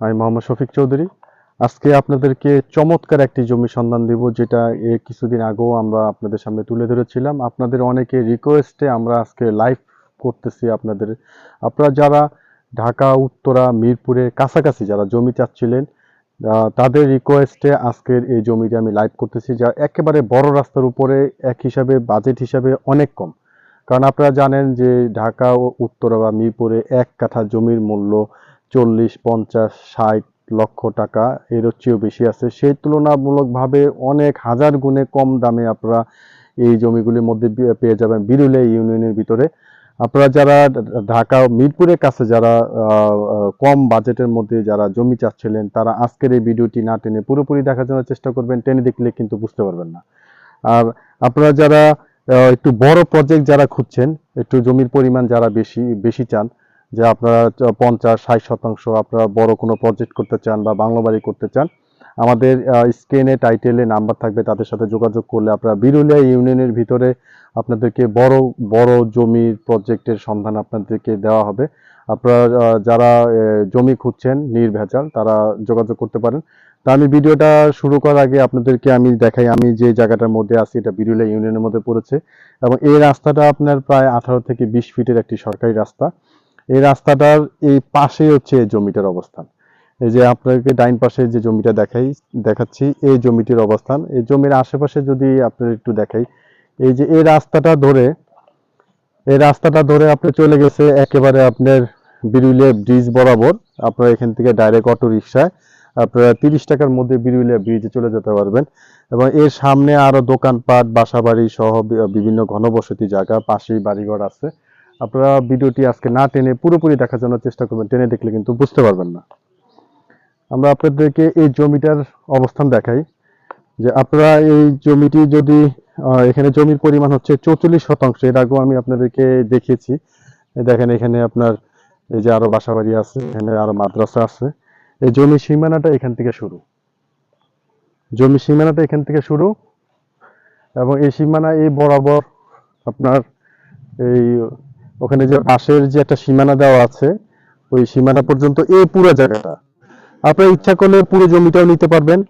আমি মোহাম্মদ শফিক চৌধুরী। আজকে আপনাদেরকে চমৎকার একটি জমি সন্ধান দিব, যেটা এ কিছুদিন আগেও আমরা আপনাদের সামনে তুলে ধরেছিলাম। আপনাদের অনেকে রিকোয়েস্টে আমরা আজকে লাইভ করতেছি আপনাদের। আপনারা যারা ঢাকা, উত্তরা মিরপুরের কাছাকাছি যারা জমি চাচ্ছিলেন তাদের রিকোয়েস্টে আজকের এই জমিটি আমি লাইভ করতেছি, যা একেবারে বড় রাস্তার উপরে, এক হিসাবে বাজেট হিসাবে অনেক কম। কারণ আপনারা জানেন যে ঢাকা ও উত্তরা বা মিরপুরে এক কাঠা জমির মূল্য চল্লিশ, পঞ্চাশ, ষাট লক্ষ টাকা এর চেয়েও বেশি আছে। সেই তুলনামূলকভাবে অনেক হাজার গুণে কম দামে আপনারা এই জমিগুলির মধ্যে পেয়ে যাবেন বিরুলে ইউনিয়নের ভিতরে। আপনারা যারা ঢাকা মিরপুরের কাছে যারা কম বাজেটের মধ্যে যারা জমি চাচ্ছিলেন, তারা আজকের এই ভিডিওটি না টেনে পুরোপুরি দেখার জন্য চেষ্টা করবেন, টেনে দেখলে কিন্তু বুঝতে পারবেন না। আর আপনারা যারা একটু বড় প্রজেক্ট যারা খুঁজছেন, একটু জমির পরিমাণ যারা বেশি বেশি চান যে আপনারা পঞ্চাশ, ষাট শতাংশ আপনারা বড় কোনো প্রজেক্ট করতে চান বা বাংলো বাড়ি করতে চান, আমাদের স্ক্রিনে টাইটেলে নাম্বার থাকবে, তাদের সাথে যোগাযোগ করলে আপনারা বিরুলিয়া ইউনিয়নের ভিতরে আপনাদেরকে বড় বড় জমির প্রজেক্টের সন্ধান আপনাদেরকে দেওয়া হবে। আপনারা যারা জমি খুঁজছেন নির্ভেজাল, তারা যোগাযোগ করতে পারেন। তা আমি ভিডিওটা শুরু করার আগে আপনাদেরকে আমি দেখাই, আমি যে জায়গাটার মধ্যে আছি, এটা বিরুলিয়া ইউনিয়নের মধ্যে পড়েছে। এবং এই রাস্তাটা আপনার প্রায় আঠারো থেকে বিশ ফিটের একটি সরকারি রাস্তা। এই রাস্তাটার এই পাশে হচ্ছে এই জমিটার অবস্থান। এই যে আপনাকে ডাইন পাশে যে জমিটা দেখাই, দেখাচ্ছি, এই জমিটির অবস্থান। এই জমির আশেপাশে যদি আপনার একটু দেখাই, এই যে এই রাস্তাটা ধরে, এই রাস্তাটা ধরে আপনি চলে গেছে একেবারে আপনার বিরুলিয়া ব্রিজ বরাবর। আপনারা এখান থেকে ডাইরেক্ট অটো রিক্সায় আপনারা তিরিশ টাকার মধ্যে বিরুলিয়া ব্রিজে চলে যেতে পারবেন। এবং এর সামনে আরও দোকানপাট, বাসাবাড়ি সহ বিভিন্ন ঘনবসতি জায়গা, পাশেই বাড়িঘর আছে। আপনারা ভিডিওটি আজকে না টেনে পুরোপুরি দেখার জন্য চেষ্টা করবেন। টেনে দেখলে কিন্তু বুঝতে পারবেন না। আমরা আপনাদেরকে এই জমিটার অবস্থান দেখাই। যে আপনারা এই জমিটি যদি এখানে জমির পরিমাণ হচ্ছে চৌচল্লিশ শতাংশ, এর আগেও আমি আপনাদেরকে দেখিয়েছি। দেখেন এখানে আপনার এই যে আরও বাসাবাড়ি আছে, এখানে আরও মাদ্রাসা আছে। এই জমির সীমানাটা এখান থেকে শুরু। জমির সীমানাটা এখান থেকে শুরু। এবং এই সীমানা এই বরাবর আপনার এই ওখানে যে বাঁশের যে একটা সীমানা দেওয়া আছে, ওই সীমানা পর্যন্ত এই পুরো জায়গাটা। আপনারা ইচ্ছা করলে পুরো জমিটাও নিতে পারবেন।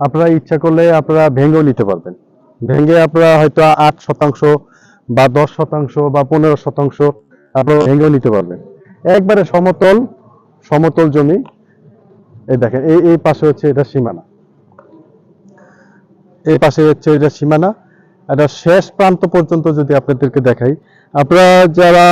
আপনারা ইচ্ছা করলে আপনারা ভেঙেও নিতে পারবেন। ভেঙে আপনারা হয়তো আট শতাংশ বা দশ শতাংশ বা পনেরো শতাংশ আপনারা ভেঙেও নিতে পারবেন। একবারে সমতল সমতল জমি। এই দেখেন, এই এই পাশে হচ্ছে এটা সীমানা। এই পাশে হচ্ছে এটা সীমানা। এটা শেষ প্রান্ত পর্যন্ত যদি আপনাদেরকে দেখাই, আপনারা যারা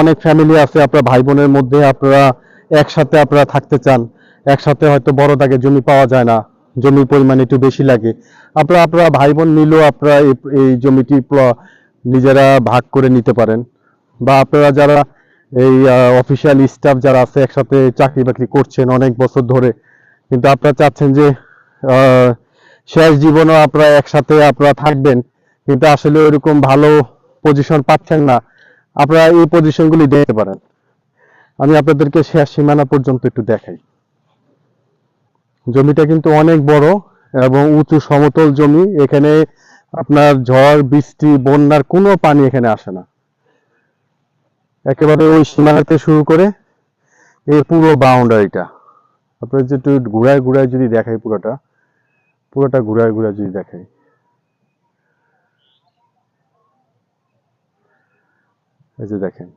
অনেক ফ্যামিলি আছে, আপনার ভাই বোনের মধ্যে আপনারা একসাথে আপনারা থাকতে চান, একসাথে হয়তো বড় দাগে জমি পাওয়া যায় না, জমির পরিমাণ একটু বেশি লাগে, আপনারা আপনারা ভাই বোন মিলেও আপনারা এই- জমিটি নিজেরা ভাগ করে নিতে পারেন, বা আপনারা যারা এই অফিসিয়াল স্টাফ যারা আছে একসাথে চাকরি বাকরি করছেন অনেক বছর ধরে, কিন্তু আপনারা চাচ্ছেন যে শেষ জীবনও আপনারা একসাথে আপনারা থাকবেন, কিন্তু আসলে ওইরকম ভালো পজিশন পাচ্ছেন না। আপনারা এই পজিশনগুলি দেখতে পারেন। আমি আপনাদেরকে শেষ সীমানা পর্যন্ত একটু দেখাই। জমিটা কিন্তু অনেক বড় এবং উঁচু সমতল জমি। এখানে আপনার ঝড়, বৃষ্টি, বন্যার কোনো পানি এখানে আসে না। একেবারে ওই সীমানাতে শুরু করে এই পুরো বাউন্ডারিটা আপনার যে ঘুরায় ঘুরায় যদি দেখাই পুরোটা। পুরোটা ঘুরায় ঘুরায় যদি দেখাই এই যে দেখেন।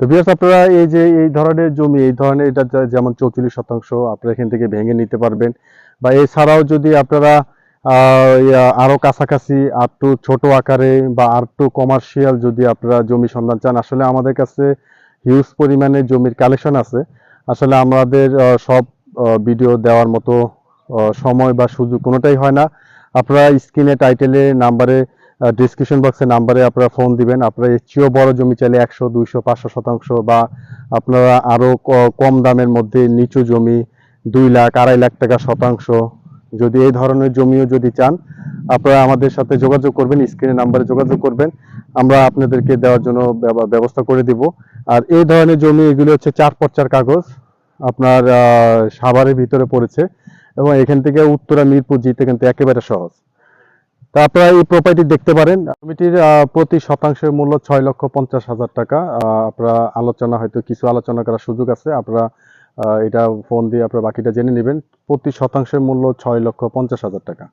তো বিয়াস আপনারা এই যে এই ধরনের জমি এই ধরনের এটা যেমন চৌচল্লিশ শতাংশ আপনারা এখান থেকে ভেঙে নিতে পারবেন। বা এছাড়াও যদি আপনারা আহ, আরও কাছাকাছি আর একটু ছোট আকারে বা আর একটু কমার্শিয়াল যদি আপনারা জমি সন্ধান চান আসলে আমাদের কাছে হিউজ পরিমাণে জমির কালেকশন আছে। আসলে আমাদের সব ভিডিও দেওয়ার মতো সময় বা সুযোগ কোনোটাই হয় না। আপনারা স্ক্রিনে টাইটেলে নাম্বারে ডিসক্রিপশন বক্সে নাম্বারে আপনারা ফোন দিবেন। আপনারা এর চেয়েও বড় জমি চাইলে একশো, দুইশো, পাঁচশো শতাংশ বা আপনারা আরও কম দামের মধ্যে নিচু জমি, দুই লাখ, আড়াই লাখ টাকা শতাংশ যদি এই ধরনের জমিও যদি চান, আপনারা আমাদের সাথে যোগাযোগ করবেন, স্ক্রিনে নাম্বারে যোগাযোগ করবেন। আমরা আপনাদেরকে দেওয়ার জন্য ব্যবস্থা করে দিব। আর এই ধরনের জমি, এগুলি হচ্ছে চার পর্চার কাগজ। আপনার সাভারের ভিতরে পড়েছে এবং এখান থেকে উত্তরা, মিরপুর জিতে কিন্তু একেবারে সহজ। তা আপনারা এই প্রপার্টি দেখতে পারেন। জমিটির প্রতি শতাংশের মূল্য ছয় লক্ষ পঞ্চাশ হাজার টাকা। আপনারা আলোচনা, হয়তো কিছু আলোচনা করার সুযোগ আছে। আপনারা এটা ফোন দিয়ে আপনারা বাকিটা জেনে নেবেন। প্রতি শতাংশের মূল্য ছয় লক্ষ পঞ্চাশ হাজার টাকা।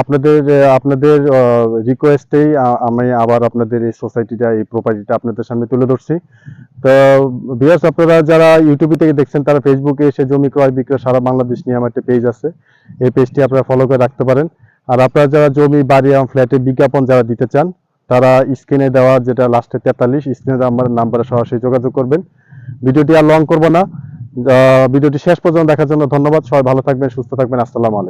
আপনাদের আপনাদের রিকোয়েস্টেই আমি আবার আপনাদের এই সোসাইটিটা এই প্রপার্টিটা আপনাদের সামনে তুলে ধরছি। তো বিয়ার্স আপনারা যারা ইউটিউবে থেকে দেখছেন, তারা ফেসবুকে এসে জমি ক্রয় বিক্রয় সারা বাংলাদেশ নিয়ে আমার একটা পেজ আছে। এই পেজটি আপনারা ফলো করে রাখতে পারেন। আর আপনারা যারা জমি, বাড়ি এবং ফ্ল্যাটে বিজ্ঞাপন যারা দিতে চান, তারা স্ক্রিনে দেওয়া যেটা লাস্টে তেতাল্লিশ স্ক্রিনে আমার নাম্বারে সরাসরি যোগাযোগ করবেন। ভিডিওটি আর লং করব না। ভিডিওটি শেষ পর্যন্ত দেখার জন্য ধন্যবাদ। সবাই ভালো থাকবেন, সুস্থ থাকবেন। আসসালামু আলাইকুম।